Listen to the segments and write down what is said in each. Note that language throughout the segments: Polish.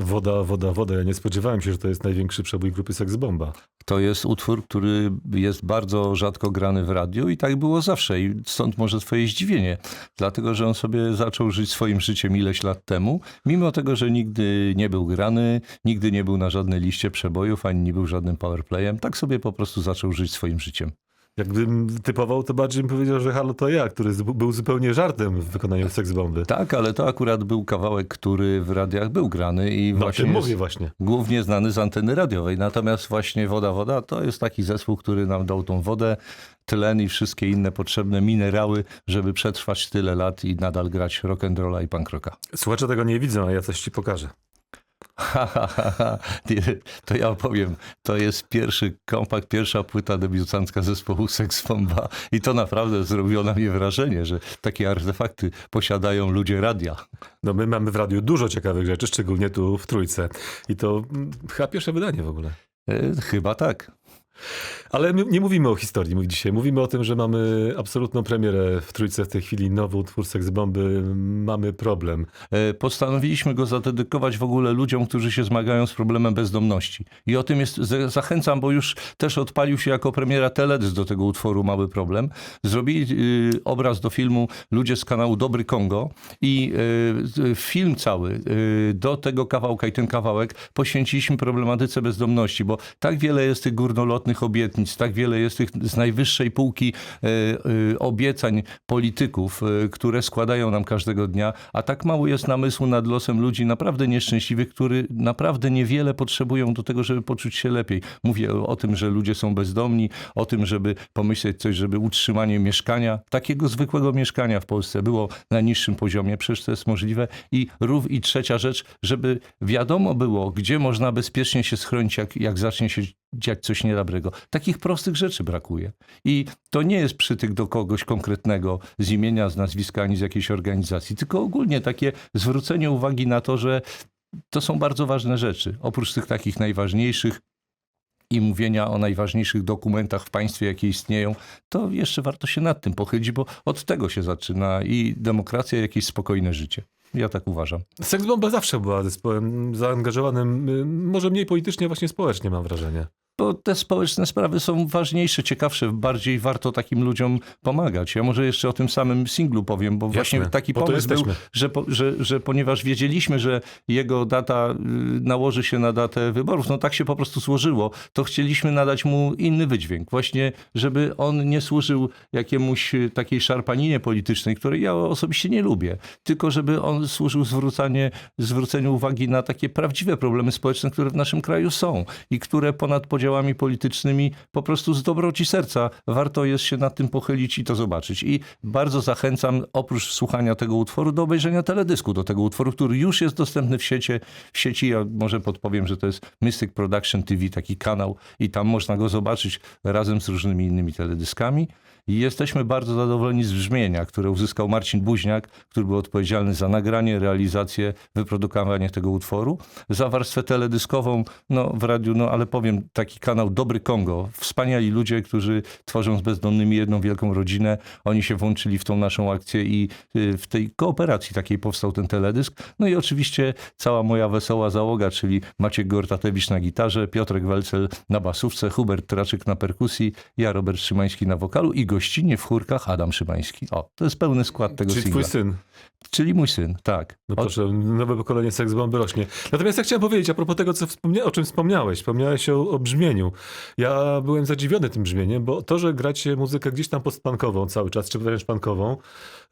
Woda, woda, woda. Ja nie spodziewałem się, że to jest największy przebój grupy Sex Bomba. To jest utwór, który jest bardzo rzadko grany w radiu i tak było zawsze. I stąd może twoje zdziwienie. Dlatego, że on sobie zaczął żyć swoim życiem ileś lat temu, mimo tego, że nigdy nie był grany, nigdy nie był na żadnej liście przebojów, ani nie był żadnym powerplayem. Tak sobie po prostu zaczął żyć swoim życiem. Jakbym typował, to bardziej bym powiedział, że Halo to ja, który był zupełnie żartem w wykonaniu Sex Bomby. Tak, ale to akurat był kawałek, który w radiach był grany i No właśnie tym mówię właśnie. głównie znany z anteny radiowej. Natomiast właśnie Woda Woda to jest taki zespół, który nam dał tą wodę, tlen i wszystkie inne potrzebne minerały, żeby przetrwać tyle lat i nadal grać rock'n'rolla i punk rocka. Słuchacze tego nie widzą, a ja coś ci pokażę. Ha, ha, ha, ha. To ja opowiem. To jest pierwszy kompakt, pierwsza płyta debiutancka zespołu Sex Bomba i to naprawdę zrobiło na mnie wrażenie, że takie artefakty posiadają ludzie radia. No my mamy w radiu dużo ciekawych rzeczy, szczególnie tu w Trójce. I to mm, chyba pierwsze wydanie w ogóle. E, Chyba tak. Ale nie mówimy o historii mówi dzisiaj. Mówimy o tym, że mamy absolutną premierę w Trójce w tej chwili. Nowy utwór Sex Bomby. Mamy problem. E, Postanowiliśmy go zadedykować w ogóle ludziom, którzy się zmagają z problemem bezdomności. I o tym jest, z- zachęcam, bo już też odpalił się jako premiera teledysk do tego utworu Mały Problem. Zrobili y, obraz do filmu ludzie z kanału Dobry Kongo i y, film cały y, do tego kawałka i ten kawałek poświęciliśmy problematyce bezdomności, bo tak wiele jest tych górnolotnych obietnic, tak wiele jest tych z najwyższej półki y, y, obiecań polityków, y, które składają nam każdego dnia, a tak mało jest namysłu nad losem ludzi naprawdę nieszczęśliwych, którzy naprawdę niewiele potrzebują do tego, żeby poczuć się lepiej. Mówię o tym, że ludzie są bezdomni, o tym, żeby pomyśleć coś, żeby utrzymanie mieszkania, takiego zwykłego mieszkania w Polsce było na niższym poziomie, przecież to jest możliwe. I, rów, i trzecia rzecz, żeby wiadomo było, gdzie można bezpiecznie się schronić, jak, jak zacznie się dziać coś niedobrego. Takich prostych rzeczy brakuje. I to nie jest przytyk do kogoś konkretnego z imienia, z nazwiska, ani z jakiejś organizacji, tylko ogólnie takie zwrócenie uwagi na to, że to są bardzo ważne rzeczy. Oprócz tych takich najważniejszych i mówienia o najważniejszych dokumentach w państwie, jakie istnieją, to jeszcze warto się nad tym pochylić, bo od tego się zaczyna i demokracja, i jakieś spokojne życie. Ja tak uważam. Sex Bomba zawsze była zespołem zaangażowanym, y, może mniej politycznie, właśnie społecznie mam wrażenie. Bo te społeczne sprawy są ważniejsze, ciekawsze, bardziej warto takim ludziom pomagać. Ja może jeszcze o tym samym singlu powiem, bo właśnie taki pomysł był, że, po, że, że ponieważ wiedzieliśmy, że jego data y, nałoży się na datę wyborów, no tak się po prostu złożyło, to chcieliśmy nadać mu inny wydźwięk. Właśnie, żeby on nie służył jakiemuś y, takiej szarpaninie politycznej, której ja osobiście nie lubię, tylko żeby on służył zwrócanie, zwróceniu uwagi na takie prawdziwe problemy społeczne, które w naszym kraju są i które ponad podziałami politycznymi po prostu z dobroci serca warto jest się nad tym pochylić i to zobaczyć. I bardzo zachęcam, oprócz słuchania tego utworu, do obejrzenia teledysku do tego utworu, który już jest dostępny w sieci. W sieci ja może podpowiem, że to jest Mystic Production TV, taki kanał i tam można go zobaczyć razem z różnymi innymi teledyskami. I jesteśmy bardzo zadowoleni z brzmienia, które uzyskał Marcin Buźniak, który był odpowiedzialny za nagranie, realizację, wyprodukowanie tego utworu. Za warstwę teledyskową, no w radiu, no ale powiem, taki kanał Dobry Kongo. Wspaniali ludzie, którzy tworzą z bezdomnymi jedną wielką rodzinę. Oni się włączyli w tą naszą akcję i y, w tej kooperacji takiej powstał ten teledysk. No i oczywiście cała moja wesoła załoga, czyli Maciek Gortatewicz na gitarze, Piotrek Welcel na basówce, Hubert Traczyk na perkusji, ja Robert Szymański na wokalu i gościnnie w chórkach Adam Szymański. O, to jest pełny skład tego Czyli singla. twój syn. Czyli mój syn, tak. No Od- proszę, nowe pokolenie Sex Bomby rośnie. Natomiast ja chciałem powiedzieć a propos tego, co wspomnia- o czym wspomniałeś. Wspomniałeś o, o brzmieniu. Ja byłem zadziwiony tym brzmieniem, bo to, że gracie muzykę gdzieś tam postpankową cały czas, czy wręcz punkową,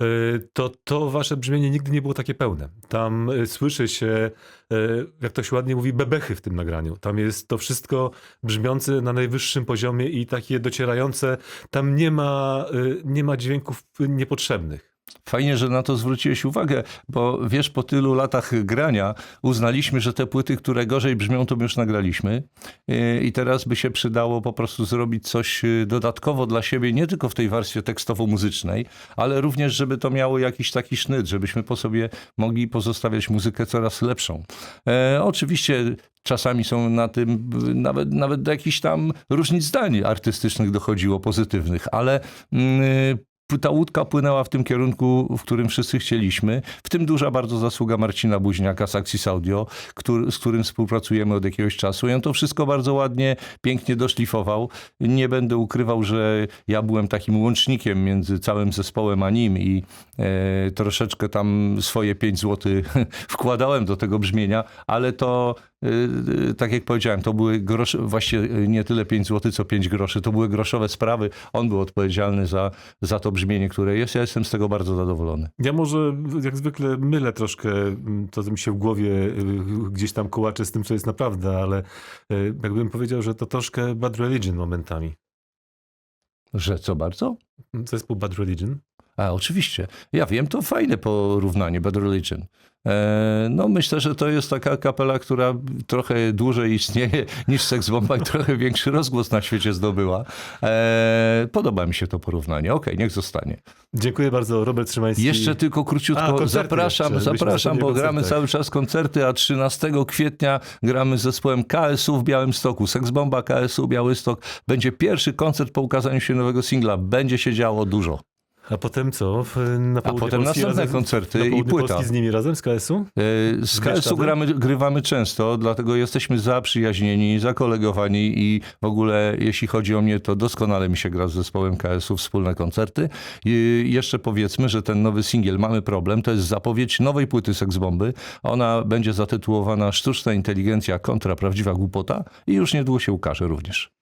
y, to to wasze brzmienie nigdy nie było takie pełne. Tam y, słyszy się, y, jak to się ładnie mówi, bebechy w tym nagraniu. Tam jest to wszystko brzmiące na najwyższym poziomie i takie docierające. Tam nie ma, nie ma dźwięków niepotrzebnych. Fajnie, że na to zwróciłeś uwagę, bo wiesz, po tylu latach grania uznaliśmy, że te płyty, które gorzej brzmią, to już nagraliśmy. Yy, I teraz by się przydało po prostu zrobić coś yy, dodatkowo dla siebie, nie tylko w tej warstwie tekstowo-muzycznej, ale również, żeby to miało jakiś taki sznyt, żebyśmy po sobie mogli pozostawiać muzykę coraz lepszą. E, oczywiście czasami są na tym, nawet, nawet do jakichś tam różnic zdań artystycznych dochodziło, pozytywnych, ale mm, ta łódka płynęła w tym kierunku, w którym wszyscy chcieliśmy. W tym duża bardzo zasługa Marcina Buźniaka z Axis Audio, który, z którym współpracujemy od jakiegoś czasu. I on to wszystko bardzo ładnie, pięknie doszlifował. Nie będę ukrywał, że ja byłem takim łącznikiem między całym zespołem a nim i e, troszeczkę tam swoje 5 zł wkładałem do tego brzmienia, ale to tak jak powiedziałem, to były grosze, właściwie nie tyle 5 zł, co 5 groszy. To były groszowe sprawy. On był odpowiedzialny za, za to brzmienie, które jest. Ja jestem z tego bardzo zadowolony. Ja może jak zwykle mylę troszkę mm, to, co mi się w głowie y, gdzieś tam kołacze z tym, co jest naprawdę, ale y, jakbym powiedział, że to troszkę Bad Religion momentami. Że co bardzo? Zespół Bad Religion. A, oczywiście. Ja wiem, to fajne porównanie, Bad Religion. E, no myślę, że to jest taka kapela, która trochę dłużej istnieje niż Sex Bomba i trochę większy rozgłos na świecie zdobyła. E, podoba mi się to porównanie. Okej, niech zostanie. Dziękuję bardzo, Robert Szymański. Jeszcze tylko króciutko A, zapraszam, jeszcze, zapraszam, bo gramy cały czas koncerty, a 13 kwietnia gramy z zespołem KSU w Białymstoku. Sex Bomba KSU Białystok. Będzie pierwszy koncert po ukazaniu się nowego singla. Będzie się działo dużo. A potem co? Na południe potem Polski następne razem, koncerty na i płyta. Polski z nimi razem, z KS-u? E, Z KSU gramy, grywamy często, dlatego jesteśmy zaprzyjaźnieni, zakolegowani i w ogóle jeśli chodzi o mnie, to doskonale mi się gra z zespołem KSU wspólne koncerty. I jeszcze powiedzmy, że ten nowy singiel Mamy Problem to jest zapowiedź nowej płyty Sex Bomby. Ona będzie zatytułowana Sztuczna inteligencja kontra prawdziwa głupota i już niedługo się ukaże również.